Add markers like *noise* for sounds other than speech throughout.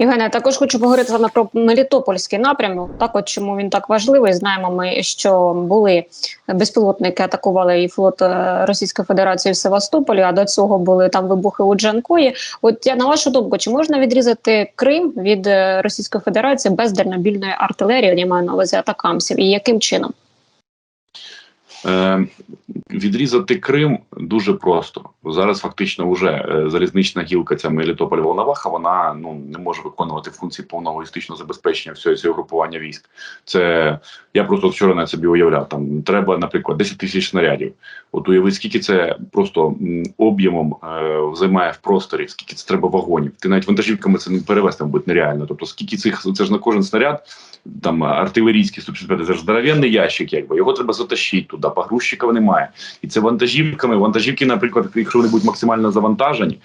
Євгене, також хочу поговорити з вами про Мелітопольський напрямок. Так, от чому він так важливий. Знаємо ми, що були безпілотники, атакували і флот е, Російської Федерації в Севастополі. А до цього були там вибухи у Джанкої. От я на вашу думку, чи можна відрізати Крим від е, Російської Федерації без дальнобільної артилерії? Я маю на увазі атакамсів, і яким чином? Е, відрізати Крим дуже просто. Зараз фактично вже е, залізнична гілка ця Мелітополь Волноваха, вона ну не може виконувати функції повного логістичного забезпечення всього цього групування військ. Це я просто вчора на собі уявляв. Там треба, наприклад, 10 тисяч снарядів. От уяви, скільки це просто об'ємом е, займає в просторі, скільки це треба вагонів. Ти навіть вантажівками це не перевезти, мабуть, нереально. Тобто, скільки цих це ж на кожен снаряд, там артилерійський 155, це ж здоровенний ящик, якби його треба затащити туди, погрузчиків немає. І це вантажівками. Вантажівки, наприклад, якщо вони будуть максимально завантажені,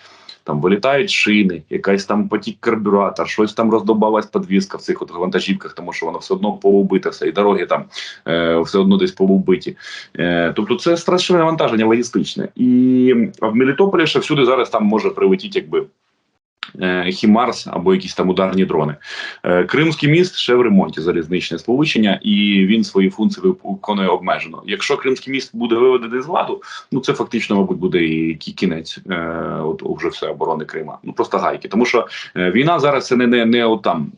там вилітають шини, якась там потік карбюратор, щось там роздобалась підвізка в цих от вантажівках, тому що воно все одно полубите все, і дороги там е, все одно десь полубиті. Е, тобто це страшне навантаження логістичне. І в Мелітополі ще всюди зараз там може прилетіти якби. Е, Хімарс або якісь там ударні дрони. Е, Кримський міст ще в ремонті залізничне сполучення, і він свої функції виконує обмежено. Якщо Кримський міст буде виведений з ладу, ну це фактично, мабуть, буде і кінець е, от уже все оборони Крима. Ну просто гайки. Тому що війна зараз це не, не, не от там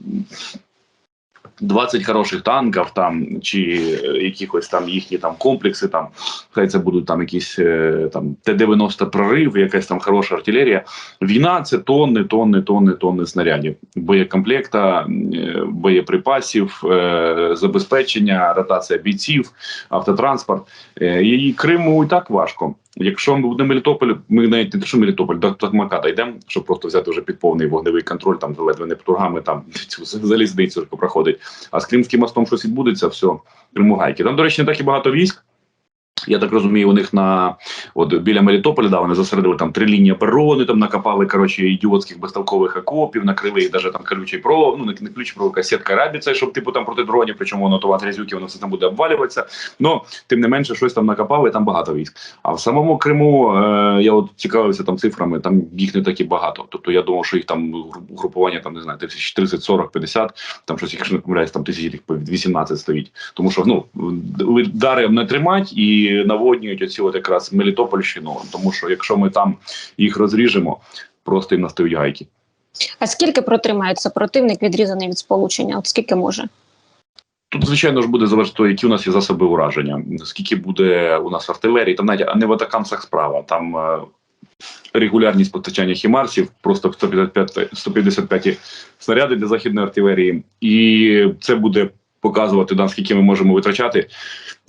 20 хороших танків там чи е, якихось там їхні там комплекси. Там хай це будуть там якісь е, там Т-90 прорив, якась там хороша артилерія. Війна це тонни, тонни, тонни, тонни снарядів, боєкомплекта, е, боєприпасів, забезпечення, ротація бійців, автотранспорт. І Криму і так важко. Якщо ми будемо Мелітополь, ми навіть не те, що Мелітополь, до Токмака дійдемо, щоб просто взяти вже під повний вогневий контроль, там ледве не птургами, там *laughs* цю залізницю проходить. А з Кримським мостом щось відбудеться, все, Кримугайки. Там, до речі, не так і багато військ. Я так розумію, у них на от біля Мелітополя да, вони зосередили там три лінії оборони, там накопали коротше ідіотських безтолкових окопів, накрили їх навіть там колючий провод, ну не не ключий провод, а сітка рабіця, щоб типу там проти дронів, причому воно то грязюки, воно все там буде обвалюватися. Ну тим не менше, щось там накопали, там багато військ. А в самому Криму е, я от цікавився там цифрами, там їх не так і багато. Тобто я думав, що їх там групування там не знаю, тисяч 30, 40, 50, там щось, якщо не помиляюсь, там тисяч їх 18 стоїть. Тому що ну дари не тримать і наводнюють оці от якраз Мелітопольщину. Тому що якщо ми там їх розріжемо, просто їм настають гайки. А скільки протримається противник відрізаний від сполучення? От скільки може? Тут, звичайно ж, буде залежати, які у нас є засоби ураження, скільки буде у нас артилерії, там навіть а не в атакамсах справа. Там е, регулярність постачання хімарсів, просто 155, 155 снаряди для західної артилерії, і це буде показувати да, скільки ми можемо витрачати,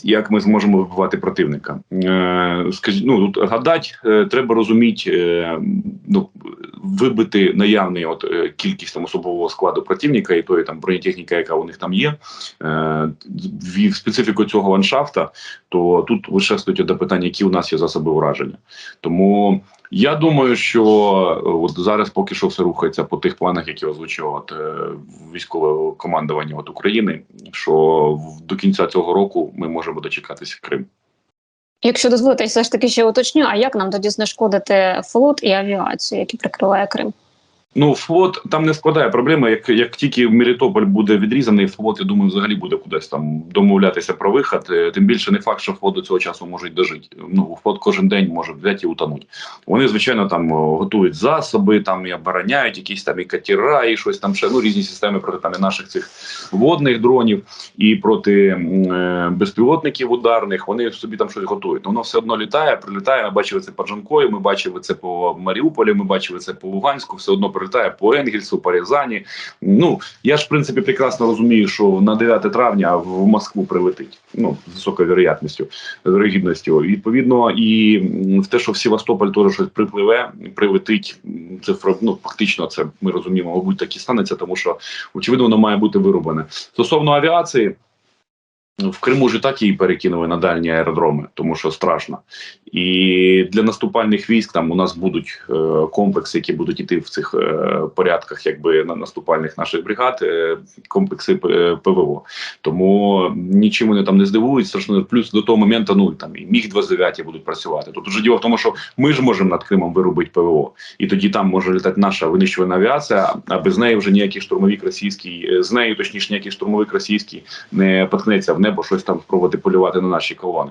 як ми зможемо вибивати противника. Е, скажі, ну тут гадать, е, треба розуміти, е, ну вибити наявний от кількість там особового складу противника і тої там бронетехніка, яка у них там є. В специфіку цього ландшафта, то тут лише стоїть одне питання, які у нас є засоби ураження. Тому я думаю, що е, от зараз поки що все рухається по тих планах, які озвучив от, е, військове командування от України, що до кінця цього року ми можемо дочекатися Крим. Якщо дозволите, я все ж таки ще уточню, а як нам тоді знешкодити флот і авіацію, які прикриває Крим? Ну, флот там не складає проблеми. Як, як тільки Мелітополь буде відрізаний, флот, я думаю, взагалі буде кудись там домовлятися про вихід. Е, Тим більше не факт, що флот до цього часу може й дожити. Ну, флот кожен день може взяти і утонути. Вони, звичайно, там готують засоби, там і обороняють якісь там і катера, і щось там ще ну різні системи проти там і наших цих водних дронів, і проти е, безпілотників ударних. Вони собі там щось готують. Воно все одно літає, прилітає. Ми бачили це по Джанкою, ми бачили це по Маріуполі, ми бачили це по Луганську. Все одно прилітає по Енгельсу, по Рязані. Ну я ж в принципі прекрасно розумію, що на 9 травня в Москву прилетить. Ну з високою вероятністю, вірогідністю. Відповідно, і в те, що в Севастополь теж щось припливе, прилетить. Це ну, фактично це ми розуміємо, мабуть, так і станеться, тому що очевидно воно має бути вироблене. Стосовно авіації. В Криму ж і так її перекинули на дальні аеродроми, тому що страшно. І для наступальних військ там у нас будуть е, комплекси, які будуть іти в цих е, порядках, якби на наступальних наших бригад, е, комплекси е, ПВО. Тому нічим вони там не здивують. Страшно плюс до того моменту, ну там і міг 29 будуть працювати. Тут уже діло в тому, що ми ж можемо над Кримом виробити ПВО, і тоді там може літати наша винищувана авіація, а без неї вже ніякий штурмовик російський, е, з нею точніше ніякий штурмовик російський не поткнеться в небо щось там спробувати полювати на наші колони.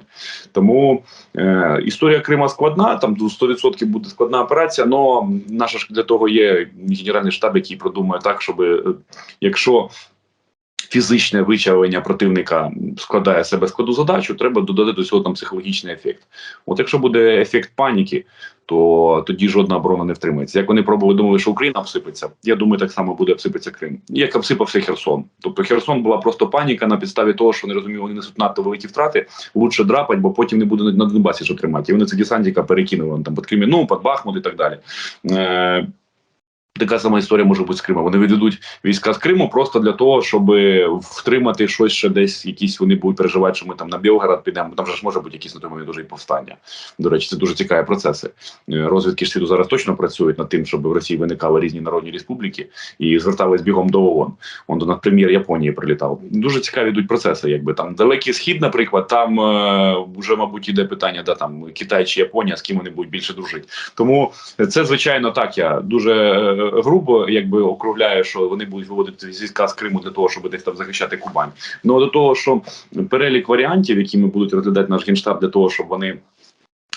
Тому е, історія Крима складна, там 100% буде складна операція. але наша ж для того є генеральний штаб, який продумує так, щоб е, якщо фізичне вичавлення противника складає себе складу задачу, треба додати до цього там психологічний ефект. От якщо буде ефект паніки, то тоді жодна оборона не втримається. Як вони пробували думали, що Україна обсипеться, я думаю, так само буде обсипеться Крим. Як обсипався Херсон. Тобто Херсон була просто паніка на підставі того, що вони розуміли, вони несуть надто великі втрати. Лучше драпать, бо потім не буде на- Донбасі що тримати. І вони це десантика перекинули там під Креміну, під Бахмут і так далі. Така сама історія може бути з Криму. Вони відведуть війська з Криму просто для того, щоб втримати щось ще десь. Якісь вони будуть переживати, що ми там на Білгород підемо. Там же ж може бути якісь на тому дуже і повстання. До речі, це дуже цікаві процеси. Е, Розвідки ж світу зараз точно працюють над тим, щоб в Росії виникали різні народні республіки і звертались бігом до ООН. Он до прем'єр Японії прилітав. Дуже цікаві йдуть процеси. Якби там далекий схід, наприклад, там е, вже мабуть іде питання, да там Китай чи Японія, з ким вони будуть більше дружити. Тому це звичайно так. Я дуже е, грубо якби округляю, що вони будуть виводити війська з Криму для того, щоб десь там захищати Кубань. Ну до того, що перелік варіантів, які ми будуть розглядати наш генштаб, для того, щоб вони.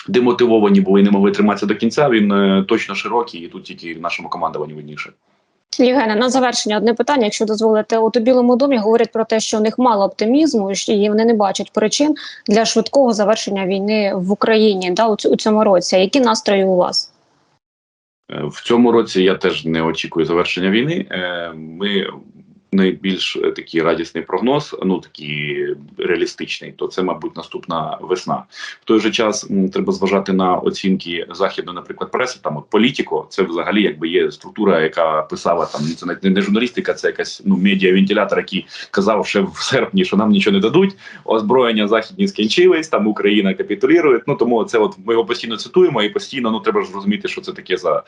Демотивовані були і не могли триматися до кінця. Він е, точно широкий, і тут тільки в нашому командуванні видніше. Євгене, на завершення одне питання. Якщо дозволите, от у Білому домі говорять про те, що у них мало оптимізму, і вони не бачать причин для швидкого завершення війни в Україні да, у ць- цьому році. Які настрої у вас? Е, В цьому році я теж не очікую завершення війни. Е, Ми найбільш е, такий радісний прогноз, ну такий реалістичний, то це, мабуть, наступна весна. В той же час треба зважати на оцінки західної, наприклад, преси. Там от політико, це взагалі якби є структура, яка писала там це навіть не- журналістика, це якась ну медіа-вентилятор, який казав ще в серпні, що нам нічого не дадуть. Озброєння західні скінчились, там Україна капітулює. Ну тому це от ми його постійно цитуємо, і постійно ну треба ж розуміти, що це таке за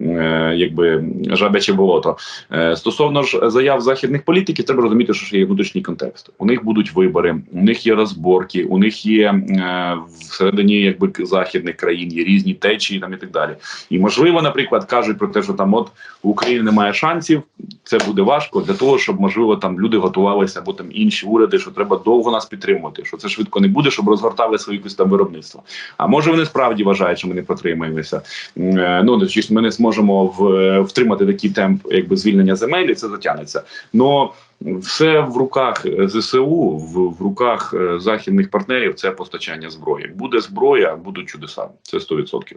е, якби жабяче болото. Е, стосовно ж заяв західних політиків, треба розуміти, що ще є внутрішній контекст. У них будуть вибори, у них є розборки, у них є е, всередині якби західних країн є різні течії там і так далі. І можливо, наприклад, кажуть про те, що там от в Україні немає шансів, це буде важко для того, щоб можливо там люди готувалися, або там інші уряди, що треба довго нас підтримувати, що це швидко не буде, щоб розгортали своє якесь там виробництво. А може вони справді вважають, що ми не протримаємося. Е, Ну чи ми не зможемо в, втримати такий темп, якби звільнення земель, і це затягнеться. Но все в руках ЗСУ, в, в руках е, західних партнерів. Це постачання зброї. Буде зброя, будуть чудеса. Це 100%.